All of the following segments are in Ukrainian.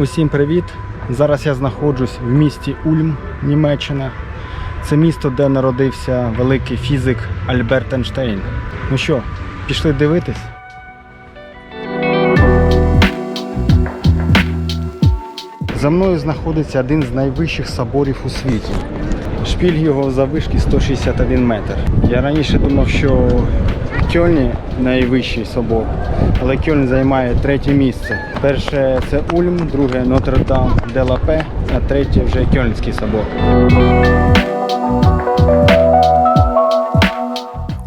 Усім привіт! Зараз я знаходжусь в місті Ульм, Німеччина. Це місто, де народився великий фізик Альберт Ейнштейн. Ну що, пішли дивитись? За мною знаходиться один з найвищих соборів у світі. Шпіль його заввишки 161 метр. Я раніше думав, що Кьольні найвищий собор, але Кьольн займає третє місце. Перше це Ульм, друге Нотр-Дам де Лапе, а третє вже Кьольнський собор.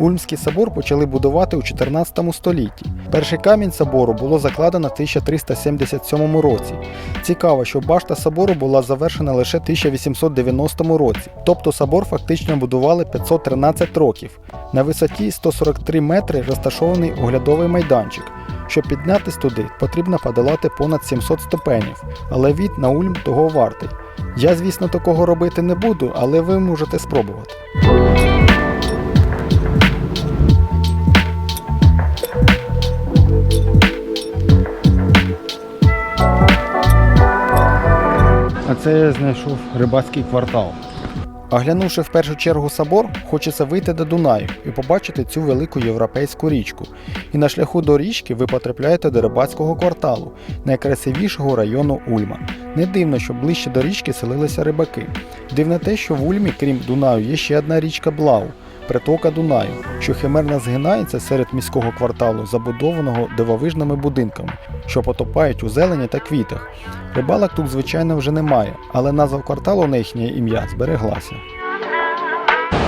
Ульмський собор почали будувати у 14 столітті. Перший камінь собору було закладено в 1377 році. Цікаво, що башта собору була завершена лише в 1890 році, тобто собор фактично будували 513 років. На висоті 143 метри розташований оглядовий майданчик. Щоб піднятись туди, потрібно подолати понад 700 ступенів, але від на Ульм того вартий. Я, звісно, такого робити не буду, але ви можете спробувати. Це я знайшов рибацький квартал. Оглянувши в першу чергу собор, хочеться вийти до Дунаю і побачити цю велику європейську річку. І на шляху до річки ви потрапляєте до рибацького кварталу, найкрасивішого району Ульма. Не дивно, що ближче до річки селилися рибаки. Дивно те, що в Ульмі, крім Дунаю, є ще одна річка Блау, притока Дунаю, що химерно згинається серед міського кварталу, забудованого дивовижними будинками, що потопають у зелені та квітах. Рибалок тут, звичайно, вже немає, але назва кварталу на їхнє ім'я збереглася.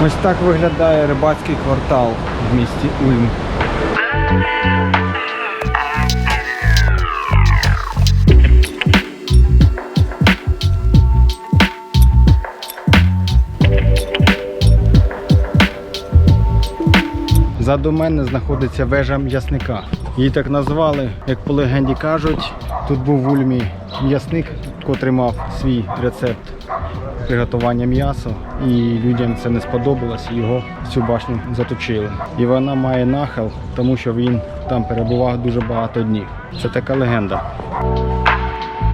Ось так виглядає рибацький квартал в місті Ульм. Ззаду мене знаходиться вежа м'ясника. Її так назвали, як по легенді кажуть, тут був в Ульмі м'ясник, котрий мав свій рецепт приготування м'яса, і людям це не сподобалось, його в цю башню заточили. І вона має нахил, тому що він там перебував дуже багато днів. Це така легенда.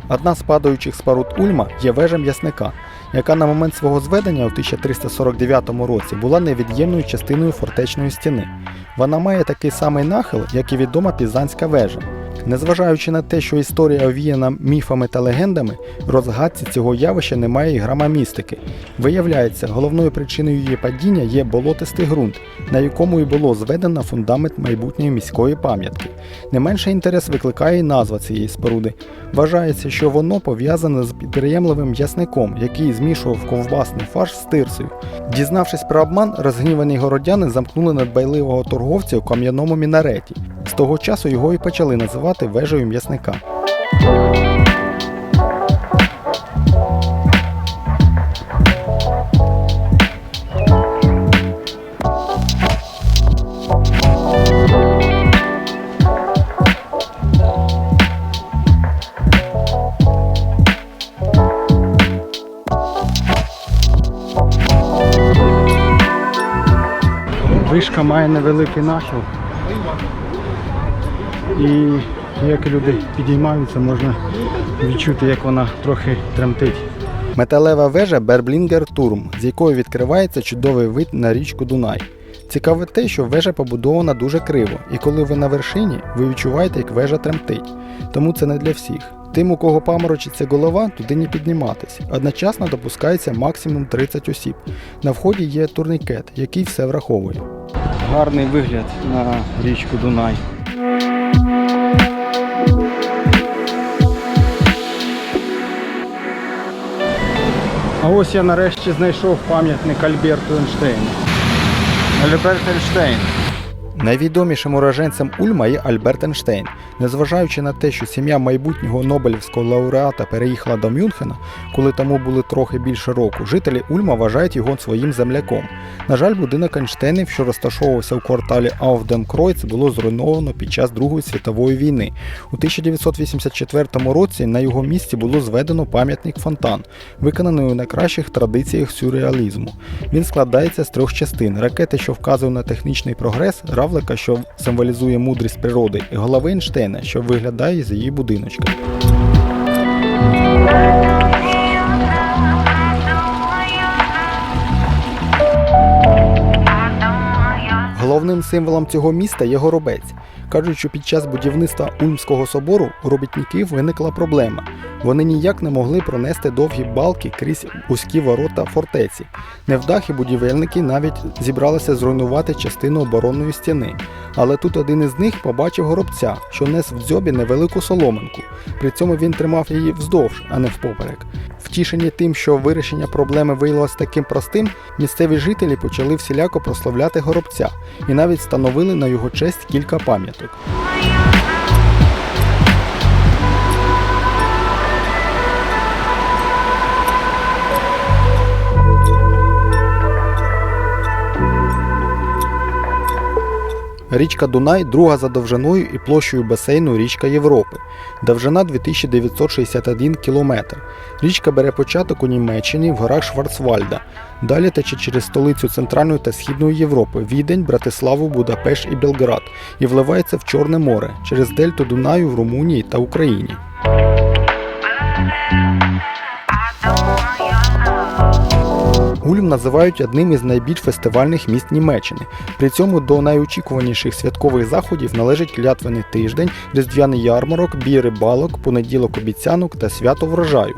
Одна з падаючих споруд Ульма є вежа м'ясника, яка на момент свого зведення у 1349 році була невід'ємною частиною фортечної стіни. Вона має такий самий нахил, як і відома пізанська вежа. Незважаючи на те, що історія овіяна міфами та легендами, розгадці цього явища немає і грама містики. Виявляється, головною причиною її падіння є болотистий ґрунт, на якому і було зведено фундамент майбутньої міської пам'ятки. Не менше інтерес викликає і назва цієї споруди. Вважається, що воно пов'язане з підприємливим м'ясником, який змішував ковбасний фарш з тирсою. Дізнавшись про обман, розгнівані городяни замкнули надбайливого торговця у кам'яному мінареті. З того часу його і почали називати вежею м'ясника. Вишка має невеликий нахил. І як люди підіймаються, можна відчути, як вона трохи тремтить. Металева вежа Берблінгер Турм, з якої відкривається чудовий вид на річку Дунай. Цікаве те, що вежа побудована дуже криво, і коли ви на вершині, ви відчуваєте, як вежа тремтить. Тому це не для всіх. Тим, у кого паморочиться голова, туди не підніматись. Одночасно допускається максимум 30 осіб. На вході є турнікет, який все враховує. Гарний вигляд на річку Дунай. А ось я нарешті знайшов пам'ятник Альберту Ейнштейну. Альберт Ейнштейн. Найвідомішим уроженцем Ульма є Альберт Ейнштейн. Незважаючи на те, що сім'я майбутнього Нобелівського лауреата переїхала до Мюнхена, коли тому були трохи більше року, жителі Ульма вважають його своїм земляком. На жаль, будинок Ейнштейнів, що розташовувався у кварталі Ауфденкройц, було зруйновано під час Другої світової війни. У 1984 році на його місці було зведено пам'ятник фонтан, виконаний у найкращих традиціях сюрреалізму. Він складається з трьох частин: ракети, що вказує на технічний прогрес, Павлика, що символізує мудрість природи, і голови Ейнштейна, що виглядає з її будиночка. Головним символом цього міста є горобець. Кажуть, що під час будівництва Ульмського собору у робітників виникла проблема. Вони ніяк не могли пронести довгі балки крізь узькі ворота фортеці. Невдахи будівельники навіть зібралися зруйнувати частину оборонної стіни. Але тут один із них побачив горобця, що нес в дзьобі невелику соломинку. При цьому він тримав її вздовж, а не впоперек. Втішені тим, що вирішення проблеми виявилось таким простим, місцеві жителі почали всіляко прославляти горобця і навіть встановили на його честь кілька пам'яток. Річка Дунай друга за довжиною і площею басейну річка Європи. Довжина 2961 км. Річка бере початок у Німеччині в горах Шварцвальда. Далі тече через столицю Центральної та Східної Європи Відень, Братиславу, Будапешт і Белград і вливається в Чорне море через дельту Дунаю в Румунії та Україні. Ульм називають одним із найбільш фестивальних міст Німеччини. При цьому до найочікуваніших святкових заходів належать клятвений тиждень, різдвяний ярмарок, бій рибалок, понеділок обіцянок та свято врожаю.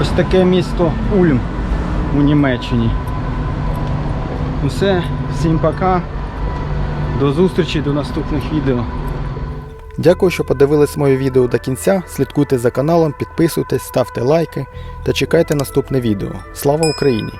Ось таке місто Ульм у Німеччині. Усе, всім пока. До зустрічі, до наступних відео. Дякую, що подивились моє відео до кінця. Слідкуйте за каналом, підписуйтесь, ставте лайки та чекайте наступне відео. Слава Україні!